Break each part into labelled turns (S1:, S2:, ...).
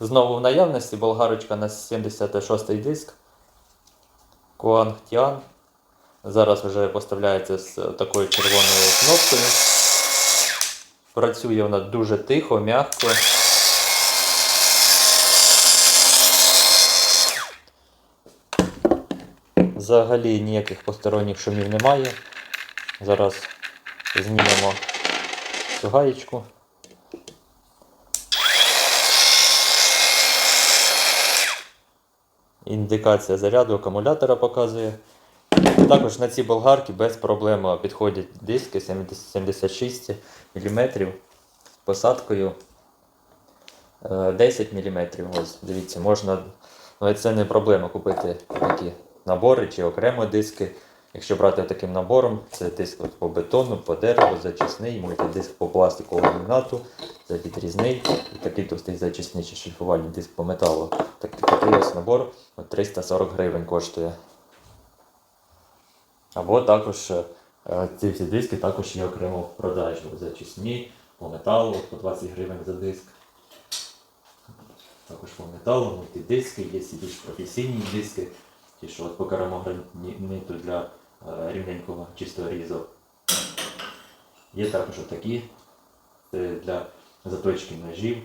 S1: Знову в наявності болгарочка на 76-й диск. Kuang Tian. Зараз вже поставляється з такою червоною кнопкою. Працює вона дуже тихо, м'яко. Взагалі ніяких посторонніх шумів немає. Зараз знімемо цю гаєчку. Індикація заряду акумулятора показує. Також на ці болгарки без проблем підходять диски 76 мм з посадкою е, 10 мм. Ось, дивіться, можна, але це не проблема купити такі набори чи окремо диски. Якщо брати таким набором, це диск по бетону, по дереву, зачисний, мультидиск по пластику ламінату, це відрізний, і такий товстий зачисний чи шліфувальний диск по металу. Так, такий ось набор от 340 гривень коштує. Або також е, ці всі диски також є окремо в продажі. Зачисні, по металу по 20 гривень за диск. Також по металу, мультидиски, є і більш професійні диски, ті, що от по керамограніту для е, рівненького чистого різу. Є також отакі це для заточки ножів.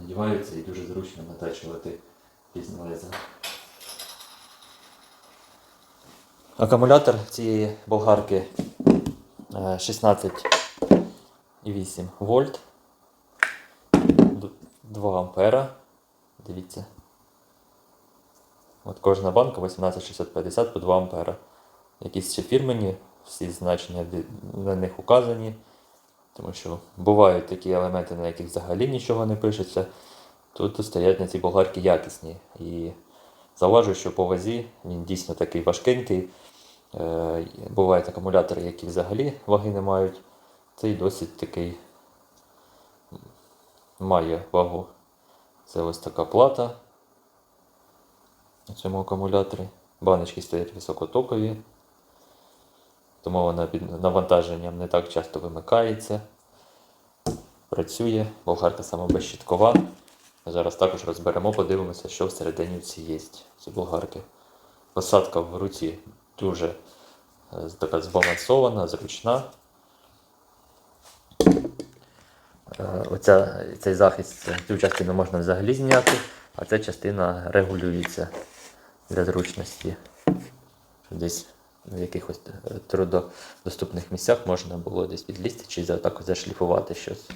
S1: Надіваються і дуже зручно натачувати різні леза. Акумулятор цієї болгарки е, 16,8 вольт. 2 ампера. Дивіться. От кожна банка 18650 по 2 ампера. Якісь ще фірмені, всі значення на них указані. Тому що бувають такі елементи, на яких взагалі нічого не пишеться. Тут стоять на цій болгарки якісні. І зауважу, що по вазі він дійсно такий важкенький. Е, Бувають акумулятори, які взагалі ваги не мають. Цей досить такий має вагу. Це ось така плата на цьому акумуляторі. Баночки стоять високотокові, тому вона під навантаженням не так часто вимикається. Працює, болгарка сама безщиткова. Зараз також розберемо, подивимося, що всередині ці є. Ці болгарки. Посадка в руці дуже е, така збалансована, зручна. Е, Оця, цей захист, цю частину можна взагалі зняти, а ця частина регулюється для зручності. Десь в якихось е, трудодоступних місцях можна було десь підлізти чи так зашліфувати щось.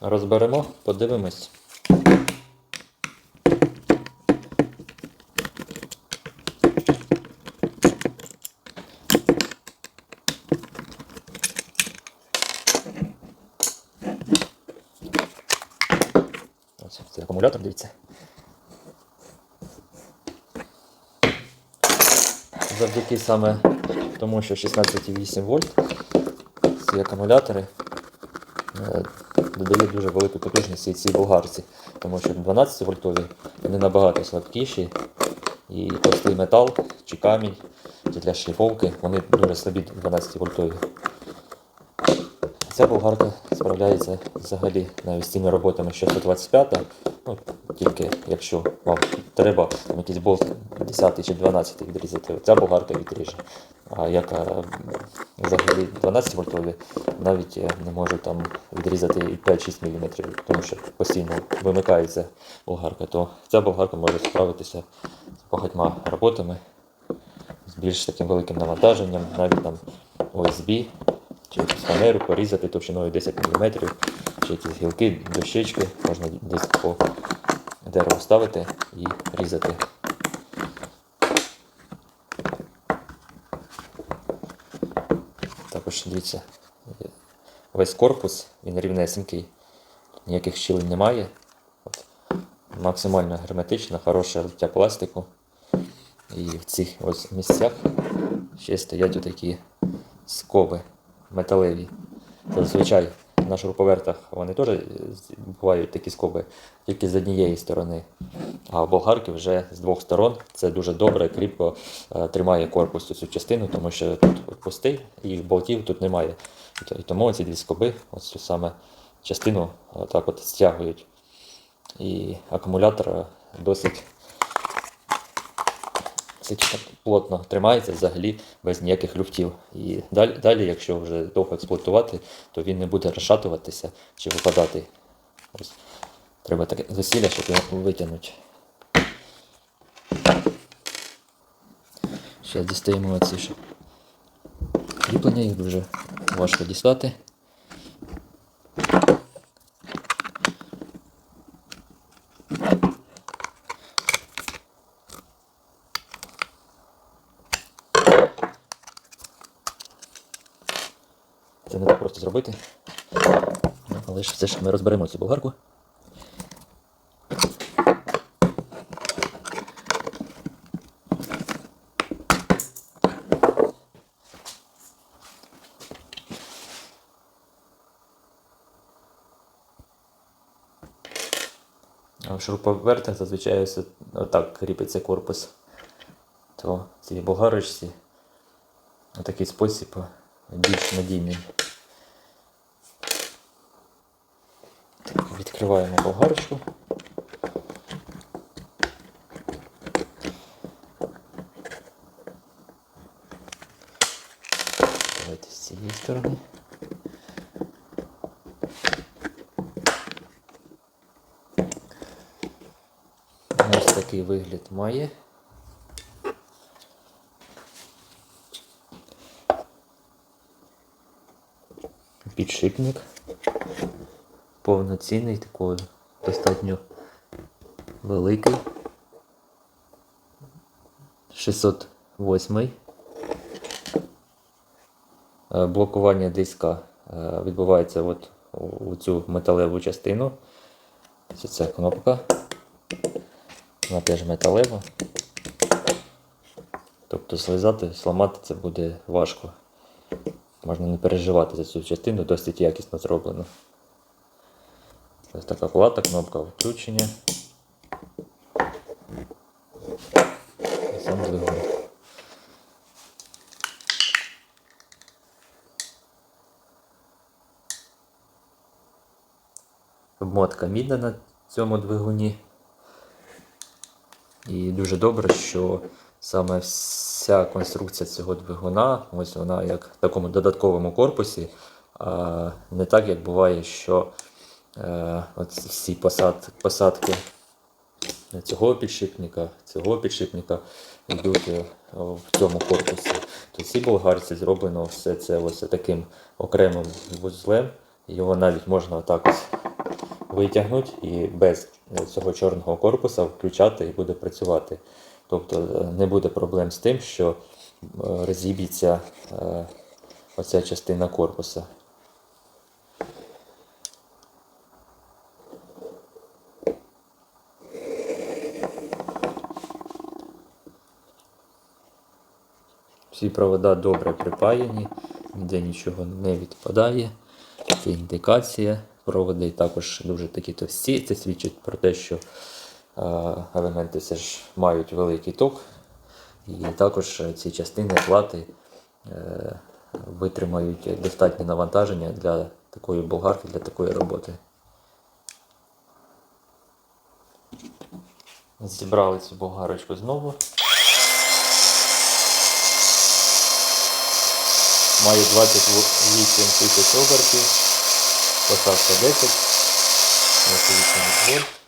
S1: Розберемо, подивимось. Ось цей акумулятор, дивіться. Завдяки саме тому, що 16,8 вольт ці акумулятори е, додають дуже велику потужність цій- цій болгарці, тому що 12 вольтові вони набагато слабкіші. І товстий метал чи камінь для шліфовки вони дуже слабі 12 вольтові. Ця болгарка справляється взагалі навіть з тими роботами, що 125, ну, тільки якщо вам треба там, якийсь болт 10 чи 12 відрізати, ця болгарка відріже. А яка взагалі 12 вольтові навіть е, не може там відрізати і 5-6 мм, тому що постійно вимикається болгарка, то ця болгарка може справитися з багатьма роботами з більш таким великим навантаженням, навіть там OSB чи якусь фанеру порізати товщиною 10 мм, чи якісь гілки, дощечки, можна десь по дереву ставити і різати. Також дивіться, весь корпус, він рівнесенький, ніяких щілин немає. От, максимально герметична, хороше лиття пластику. І в цих ось місцях ще стоять отакі скоби металеві. Зазвичай на шуруповертах вони теж е, бувають такі скоби тільки з однієї сторони. А в болгарки вже з двох сторон. Це дуже добре, кріпко е, тримає корпус цю частину, тому що тут пустий і болтів тут немає. І тому ці дві скоби, ось цю саме частину, так от стягують. І акумулятор е, досить досить плотно тримається взагалі без ніяких люфтів. І далі, далі, якщо вже довго експлуатувати, то він не буде розшатуватися чи випадати. Ось. Треба таке зусилля, щоб його витягнути. Зараз дістаємо оці ж кріплення, їх дуже важко дістати. Зробити. Ну, але ж все ж ми розберемо цю болгарку. В шуруповертах зазвичай ось отак кріпиться корпус. То в цій болгарочці в такий спосіб більш надійний. Так, відкриваємо болгарочку. Давайте з цієї сторони. Ось такий вигляд має. Підшипник. Повноцінний, такий достатньо великий. 608. Е, Блокування диска е, відбувається от у- цю металеву частину. Це ця кнопка. Вона теж металева. Тобто слизати, зламати це буде важко. Можна не переживати за цю частину, досить якісно зроблено. Ось така плата, кнопка включення. І сам двигун. Обмотка мідна на цьому двигуні. І дуже добре, що саме вся конструкція цього двигуна, ось вона як в такому додатковому корпусі, а не так, як буває, що е, всі посад, посадки цього підшипника, цього підшипника йдуть е, в цьому корпусі. То ці болгарці зроблено все це ось таким окремим вузлем. Його навіть можна отак витягнути і без цього чорного корпуса включати і буде працювати. Тобто е, не буде проблем з тим, що розіб'ється оця частина корпуса. Всі провода добре припаяні, ніде нічого не відпадає. Це індикація. Проводи також дуже такі товсті. Це свідчить про те, що елементи все ж мають великий ток. І також ці частини плати е, витримають достатнє навантаження для такої болгарки, для такої роботи. Зібрали цю болгарочку знову. Має 28 тисяч обертів, посадка 10, 28 вольт.